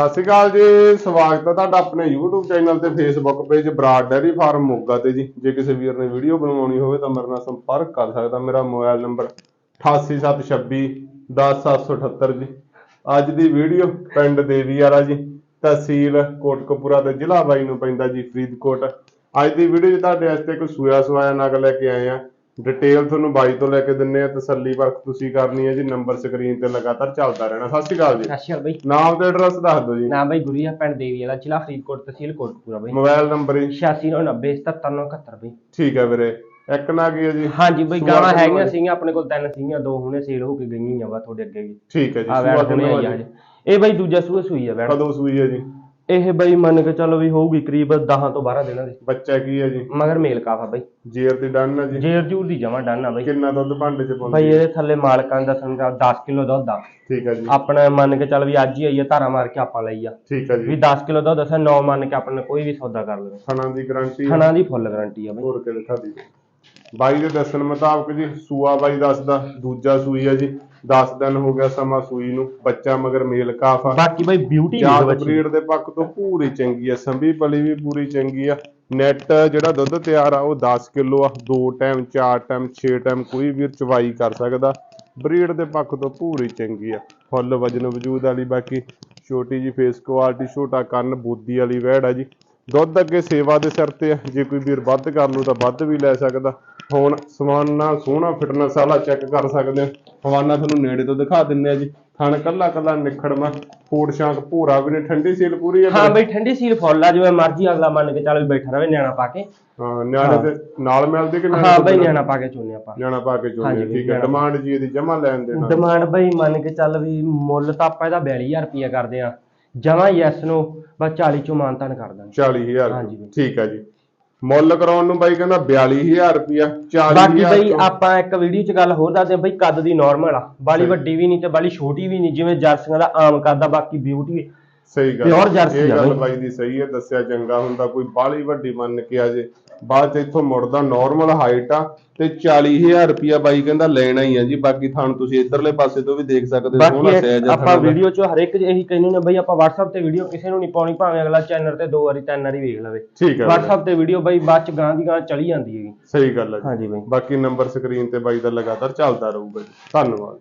ਸਤਿ ਸ਼੍ਰੀ ਅਕਾਲ ਜੀ, ਸਵਾਗਤ ਹੈ ਤੁਹਾਡਾ ਆਪਣੇ YouTube ਚੈਨਲ ਤੇ Facebook page Brar dairy farm Moga ਤੇ ਜੀ। ਜੇ ਕਿਸੇ ਵੀਰ ਨੇ ਵੀਡੀਓ ਬਣਵਾਉਣੀ ਹੋਵੇ ਤਾਂ ਮੇਰੇ ਨਾਲ ਸੰਪਰਕ ਕਰ ਸਕਦਾ, ਮੇਰਾ ਮੋਬਾਈਲ ਨੰਬਰ 88726 10778 ਜੀ। ਅੱਜ ਦੀ ਵੀਡੀਓ ਪਿੰਡ ਦੇਵੀ ਵਾਲਾ ਜੀ, ਤਹਿਸੀਲ ਕੋਟਕਪੂਰਾ ਤੇ ਜ਼ਿਲ੍ਹਾ ਬਾਈ ਨੂੰ ਪੈਂਦਾ ਜੀ, ਫਰੀਦਕੋਟ। ਅੱਜ ਦੀ ਵੀਡੀਓ 'ਚ ਤੁਹਾਡੇ ਵਾਸਤੇ ਇੱਕ ਸੂਆ ਸਵਾਇਆ ਨਗ ਲੈ ਕੇ ਆਏ ਆ ਡਿਟੇਲ ਤੁਹਾਨੂੰ ਬਾਈ ਤੋਂ ਲੈ ਕੇ ਦਿੰਨੇ ਆ ਤਸੱਲੀ ਵਰਕ ਤੁਸੀਂ ਕਰਨੀ ਹੈ ਜੀ ਨੰਬਰ ਸਕਰੀਨ ਤੇ ਲਗਾਤਾਰ ਚੱਲਦਾ ਰਹਿਣਾ। ਸਤਿ ਸ਼੍ਰੀ ਅਕਾਲ ਜੀ। ਸਤਿ ਸ਼੍ਰੀ ਅਕਾਲ ਬਈ। ਨਾਮ ਤੇ ਐਡਰੈਸ ਦੱਸ ਦਿਓ ਜੀ। ਨਾਮ ਬਈ ਗੁਰੀਆ ਪਿੰਡ ਦੇਵੀ ਵਾਲਾ ਜ਼ਿਲ੍ਹਾ ਫਰੀਦਕੋਟ ਤਹਿਸੀਲ ਕੋਟਕਪੂਰਾ ਬਈ। ਮੋਬਾਈਲ ਨੰਬਰ ਜੀ। 8690 7771 ਬਈ। ਠੀਕ ਹੈ ਵੀਰੇ। ਇੱਕ ਨਾ ਕੀ ਹੈ ਜੀ? ਹਾਂਜੀ ਬਈ ਕਿੰਨਾ ਹੈਗੀਆਂ? ਸੀਗੀਆਂ ਆਪਣੇ ਕੋਲ ਤਿੰਨ ਸੀਗੀਆਂ ਦੋ ਹੁਣੇ ਸੇਲ ਹੋ ਕੇ ਗਈਆਂ ਵਾ ਤੁਹਾਡੇ ਅੱਗੇ ਵੀ। ਠੀਕ ਹੈ ਜੀ ਸੂਆ ਹੁਣੇ ਆ ਜੀ? ਇਹ ਬਈ ਦੂਜਾ ਸੂਆ ਸੂਈ ਆ ਵੈਣ ਕਦੋਂ ਸੂਈ ਹੈ ਜੀ? ਇਹ ਬਈ ਮੰਨ ਕੇ ਚੱਲੋ ਵੀ ਹੋਊਗੀ ਕਰੀਬ 10 ਤੋਂ 12 ਦਿਨਾਂ ਦੀ। ਬੱਚਾ ਕੀ ਹੈ ਜੀ? ਮਗਰ ਮੇਲ ਕਾਫਾ ਬਈ। ਜੇਰ ਦੀ ਡਨ ਹੈ ਜੀ। ਜੇਰ ਜੂਰ ਦੀ ਜਮਾ ਡਨ ਆ ਬਈ। ਕਿੰਨਾ ਦੁੱਧ ਭਾਂਡੇ ਚ ਬਈ ਪਾਉਂਦੀ ਇਹਦੇ ਥੱਲੇ ਮਾਲਕਾਂ ਦਾ ਸੰਗਾ 10 ਕਿਲੋ ਦੁੱਧ ਆ। ਠੀਕ ਹੈ ਜੀ। ਆਪਣਾ ਮੰਨ ਕੇ ਚੱਲ ਵੀ ਅੱਜ ਹੀ ਆਈ ਆ ਧਾਰਾ ਮਾਰ ਕੇ ਆਪਾਂ ਲਈ ਆ। ਠੀਕ ਹੈ ਵੀ ਜੀ 10 ਕਿਲੋ ਦੁੱਧ ਅਸਾਂ 9 ਮੰਨ ਕੇ ਆਪਾਂ ਨੇ ਕੋਈ ਵੀ ਸੌਦਾ ਕਰ ਲਵੇ। ਥਣਾ ਦੀ ਗਾਰੰਟੀ ਖਾਣਾ ਦੀ ਫੁੱਲ ਗਾਰੰਟੀ ਆ ਬਈ। ਹੋਰ ਕੇ ਦਿਖਾ ਦੀ? ਬਾਈ ਦੇ ਦੱਸਣ ਮੁਤਾਬਕ ਜੀ ਸੂਆ ਬਾਈ ਦੱਸਦਾ ਦੂਜਾ ਸੂਈ ਹੈ ਜੀ। 10 ਦਿਨ ਹੋ ਗਿਆ ਸਮਾਂ ਸੂਈ ਨੂੰ ਬੱਚਾ ਮਗਰ ਮੇਲ ਕਾਫ ਆ। ਬਾਕੀ ਬਈ ਬਿਊਟੀ ਜਾਤ ਬੱਚੀ ਬਰੀਡ ਦੇ ਪੱਖ ਤੋਂ ਪੂਰੀ ਚੰਗੀ ਆ ਸੰਭੀ ਪਲੀ ਵੀ ਪੂਰੀ ਚੰਗੀ ਆ। ਨੈਟ ਜਿਹੜਾ ਦੁੱਧ ਤਿਆਰ ਆ ਉਹ 10 ਕਿਲੋ ਆ। ਦੋ ਟਾਈਮ ਚਾਰ ਟਾਈਮ 6 ਟਾਈਮ ਕੋਈ ਵੀ ਚਵਾਈ ਕਰ ਸਕਦਾ। ਬਰੀਡ ਦੇ ਪੱਖ ਤੋਂ ਪੂਰੀ ਚੰਗੀ ਆ। ਫੁੱਲ ਵਜਨ ਵਜੂਦ ਵਾਲੀ ਬਾਕੀ ਛੋਟੀ ਜੀ ਫੇਸ ਕੁਆਲਿਟੀ ਛੋਟਾ ਕੰਨ ਬੋਦੀ ਵਾਲੀ ਵਹਿੜ ਆ ਜੀ। ਦੁੱਧ ਅੱਗੇ ਸੇਵਾ ਦੇ ਸਿਰ ਤੇ ਆ। ਜੇ ਕੋਈ ਵੀਰ ਵੱਧ ਕਰ ਲੂ ਤਾਂ ਵੱਧ ਵੀ ਲੈ ਸਕਦਾ। ਹੁਣ ਸਮਾਨਾ ਸੋਹਣਾ ਫਿਟਨੈਸ ਵਾਲਾ ਚੈੱਕ ਕਰ ਸਕਦੇ ਹੋ। ਹਵਾਨਾ ਤੁਹਾਨੂੰ ਨੇੜੇ ਤੋਂ ਦਿਖਾ ਦਿੰਨੇ ਆ ਜੀ। ਥਣ ਕੱਲਾ ਕੱਲਾ ਨਿਖੜਮਾ ਫੂਡ ਸ਼ਾਂਕ ਭੂਰਾ ਵੀ ਨੇ ਠੰਡੀ ਸੀਲ ਪੂਰੀ ਹੈ ਹਾਂ ਬਈ ਠੰਡੀ ਸੀਲ ਫੁੱਲ ਆ ਜਿਵੇਂ ਮਰਜ਼ੀ ਅਗਲਾ ਮੰਨ ਕੇ ਚੱਲ ਵੀ ਬੈਠਾ ਰਵੇ ਨਿਆਣਾ ਪਾ ਕੇ। ਹਾਂ ਨਿਆਣੇ ਤੇ ਨਾਲ ਮਿਲਦੇ ਕਿ ਨਿਆਣੇ ਹਾਂ ਬਈ? ਨਿਆਣਾ ਪਾ ਕੇ ਚੋਨੇ ਆਪਾਂ। ਨਿਆਣਾ ਪਾ ਕੇ ਚੋਣੇ ਹਾਂਜੀ, ਠੀਕ ਹੈ। ਡਿਮਾਂਡ ਜੀ ਇਹਦੀ ਜਮਾ ਲੈਣ ਦੇ ਨਾਲ ਡਿਮਾਂਡ ਬਈ ਮੰਨ ਕੇ ਚੱਲ ਵੀ ਮੁੱਲ ਤਾਂ ਆਪਾਂ ਇਹਦਾ 42000 ਰੁਪਇਆ ਕਰਦੇ ਆ ਜਮਾ ਯੈਸ ਨੂੰ ਬਸ 40 ਚੋਂ ਮਾਨਤਾਨ ਕਰ ਦਾਂਗੇ। 40000 ਹਾਂਜੀ ਬਈ। ਠੀਕ ਹੈ ਜੀ। ਮੁੱਲ ਕਰਾਉਣ ਨੂੰ ਬਾਈ ਕਹਿੰਦਾ 42000 ਰੁਪਿਆ 40000 ਬਾਕੀ ਬਈ ਆਪਾਂ ਇੱਕ ਵੀਡੀਓ 'ਚ ਗੱਲ ਹੋਰ ਦੱਸਦੇ ਆ ਬਈ ਕੱਦ ਦੀ ਨਾਰਮਲ ਆ ਬਾਲੀ। ਵੱਡੀ ਵੀ ਨਹੀਂ ਤੇ ਬਾਲੀ ਛੋਟੀ ਵੀ ਨਹੀਂ ਜਿਵੇਂ ਜਰਸੀਆਂ ਦਾ ਆਮ ਕੱਦ ਆ ਬਾਕੀ ਬਿਊਟੀ ਸਹੀ ਗੱਲ jersey ਇਹ ਆ ਗੱਲ ਬਈ। ਦੀ ਸਹੀ ਹੈ ਦੱਸਿਆ ਚੰਗਾ ਹੁੰਦਾ ਕੋਈ ਬਾਹਲੀ ਵੱਡੀ ਮੰਨ ਕੇ ਆ ਜੇ। ਬਾਅਦ ਚ ਇੱਥੋਂ ਮੁੜਦਾ ਨਾਰਮਲ ਹਾਈਟ ਆ ਤੇ 40000 ਰੁਪਿਆ ਬਾਈ ਕਹਿੰਦਾ ਲੈਣਾ ਹੀ ਆ ਜੀ। ਬਾਕੀ ਥਾਣ ਤੁਸੀਂ ਇਧਰਲੇ ਪਾਸੇ ਤੋਂ ਵੀ ਦੇਖ ਸਕਦੇ ਹੋ ਬਾਕੀ ਸਹਿਜ ਆਪਾਂ। ਵੀਡੀਓ 'ਚ ਹਰੇਕ ਇਹੀ ਕਹਿੰਦੇ ਨੇ ਬਈ ਆਪਾਂ WhatsApp ਤੇ ਵੀਡੀਓ ਕਿਸੇ ਨੂੰ ਨਹੀਂ ਪਾਉਣੀ ਭਾਵੇਂ ਅਗਲਾ ਚੈਨਲ ਤੇ ਦੋ ਵਾਰੀ ਤਿੰਨ ਵਾਰੀ ਵੇਖ ਲਵੇ। ਠੀਕ ਹੈ। WhatsApp ਤੇ ਵੀਡੀਓ ਬਈ ਬਾਅਦ 'ਚ ਗਾਂ ਦੀ ਗਾਂ ਚਲੀ ਜਾਂਦੀ ਹੈਗੀ। ਸਹੀ ਗੱਲ ਹੈ ਜੀ। ਹਾਂਜੀ ਬਈ। ਬਾਕੀ ਨੰਬਰ ਸਕਰੀਨ ਤੇ ਬਾਈ ਦਾ ਲਗਾਤਾਰ ਚੱਲਦਾ ਰਹੂਗਾ ਜੀ। ਧੰਨਵਾਦ।